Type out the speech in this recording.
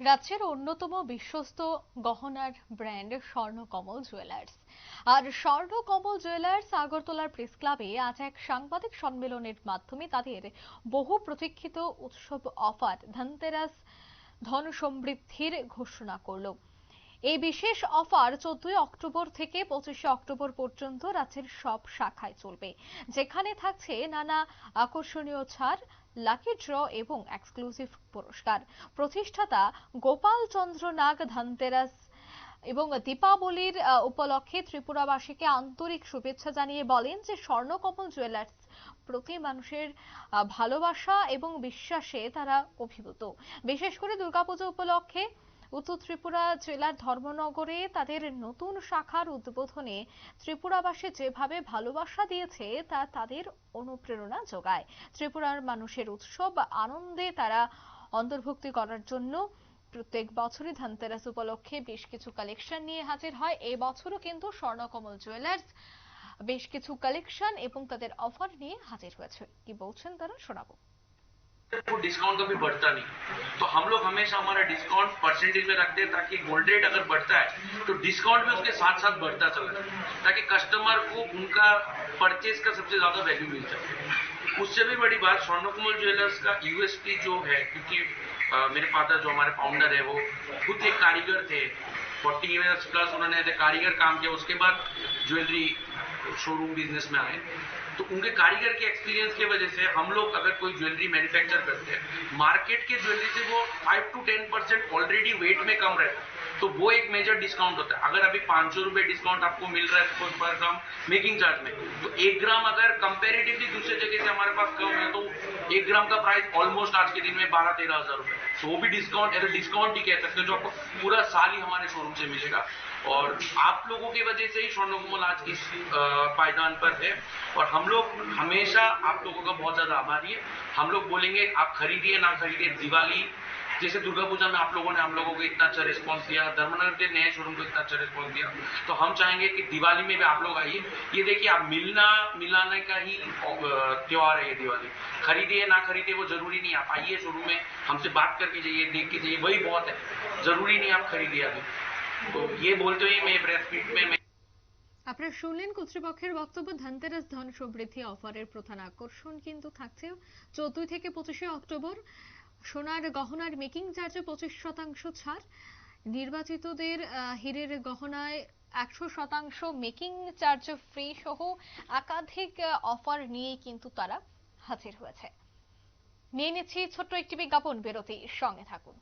রাজ্যের অন্যতম বিশ্বস্ত গহনার ব্র্যান্ড স্বর্ণকমল জুয়েলার্স। আর স্বর্ণকমল জুয়েলার্স আগরতলার প্রেস ক্লাবে আজ এক সাংবাদিক সম্মেলনের মাধ্যমে তাদের বহু প্রতীক্ষিত উৎসব অফার ধনতেরাস ধন সমৃদ্ধির ঘোষণা করল। এই বিশেষ অফার চোদ্দই অক্টোবর থেকে পঁচিশে অক্টোবর পর্যন্ত রাজ্যের সব শাখায় চলবে, যেখানে থাকছে নানা আকর্ষণীয় ছাড়, লাকি ড্র এবং এক্সক্লুসিভ পুরস্কার। প্রতিষ্ঠাতা গোপাল চন্দ্র নাগ ধনতেরাস এবং দীপাবলির উপলক্ষে ত্রিপুরাবাসীকে আন্তরিক শুভেচ্ছা জানিয়ে বলেন যে স্বর্ণকমল জুয়েলার্স প্রতি মানুষের ভালোবাসা এবং বিশ্বাসে তারা অভিভূত। বিশেষ করে দুর্গাপুজো উপলক্ষে উত্তর ত্রিপুরা জেলার ধর্মনগরে তাদের নতুন শাখার উদ্বোধনে ত্রিপুরাবাসী যেভাবে ভালোবাসা দিয়েছে, তা তাদের অনুপ্রেরণা যোগায়। ত্রিপুরার মানুষের উৎসব আনন্দে তারা অন্তর্ভুক্তি করার জন্য প্রত্যেক বছরই ধনতেরাস উপলক্ষে বেশ কিছু কালেকশন নিয়ে হাজির হয়। এই বছরও কিন্তু স্বর্ণকমল জুয়েলার্স বেশ কিছু কালেকশন এবং তাদের অফার নিয়ে হাজির হয়েছে। কি বলছেন তারা শোনাবো। वो डिस्काउंट कभी बढ़ता नहीं। तो हम लोग हमेशा हमारा डिस्काउंट परसेंटेज में रखते हैं ताकि गोल्ड रेट अगर बढ़ता है तो डिस्काउंट भी उसके साथ साथ बढ़ता चला जाए ताकि कस्टमर को उनका परचेज का सबसे ज़्यादा वैल्यू मिल सके उससे भी बड़ी बात स्वर्णकुमल ज्वेलर्स का यूएसपी जो है क्योंकि अ, मेरे फादर जो हमारे फाउंडर है वो खुद एक कारीगर थे फोर्टी ईयर्स प्लस उन्होंने कारीगर काम किया उसके बाद ज्वेलरी शोरूम बिज़नेस में आए तो उनके कारीगर के एक्सपीरियंस की वजह से हम लोग अगर कोई ज्वेलरी मैन्युफैक्चर करते हैं मार्केट के ज्वेलरी से वो five to ten percent already weight में कम रहता है। तो वो एक मेजर डिस्काउंट होता है। अगर अभी पाँच सौ रुपए डिस्काउंट आपको मिल रहा है पर ग्राम मेकिंग चार्ज में तो एक ग्राम अगर कंपेरेटिवली दूसरे जगह से हमारे पास कम है तो एक ग्राम का प्राइस ऑलमोस्ट आज के दिन में बारह तेरह हज़ार रुपए तो वो भी डिस्काउंट डिस्काउंट ही कह सकते हैं, जो आपको पूरा साल ही हमारे शोरूम से मिलेगा। और आप लोगों की वजह से ही स्वर्ण स्वर्णकुमल आज इस पायदान पर है। और हम लोग हमेशा आप लोगों का बहुत ज़्यादा आभारी है। हम लोग बोलेंगे, आप खरीदिए ना खरीदिए दिवाली। जैसे दुर्गा पूजा में आप लोगों ने हम लोगों को इतना अच्छा रिस्पॉन्स दिया, धर्मनगर के नए शोरूम को इतना अच्छा रिस्पॉन्स दिया। तो हम चाहेंगे कि दिवाली में भी आप लोग आइए। ये देखिए, आप मिलना, मिलाने का ही त्यौहार है ये दिवाली। खरीदिए ना खरीदिए, वो ज़रूरी नहीं। आप आइए शोरूम में, हमसे बात करके जाइए, देख के जाइए, वही बहुत है। ज़रूरी नहीं आप खरीदिए अभी तो ये बोलते हुए मैं प्रेस मीट में मैं আপনারা শুনলেন কর্তৃপক্ষের বক্তব্য ধনতেরাস ধন সমৃদ্ধি অফারের প্রধান আকর্ষণ কিন্তু থাকছে চোদ্দই থেকে পঁচিশে অক্টোবর সোনার গহনার মেকিং চার্জে পঁচিশ শতাংশ ছাড় নির্বাচিতদের আহ, হীরের গহনায় একশো শতাংশ মেকিং চার্জ ফ্রি সহ একাধিক অফার নিয়ে কিন্তু তারা হাজির হয়েছে নিয়ে নিচ্ছি ছোট্ট একটি বিজ্ঞাপন বিরতি সঙ্গে থাকুন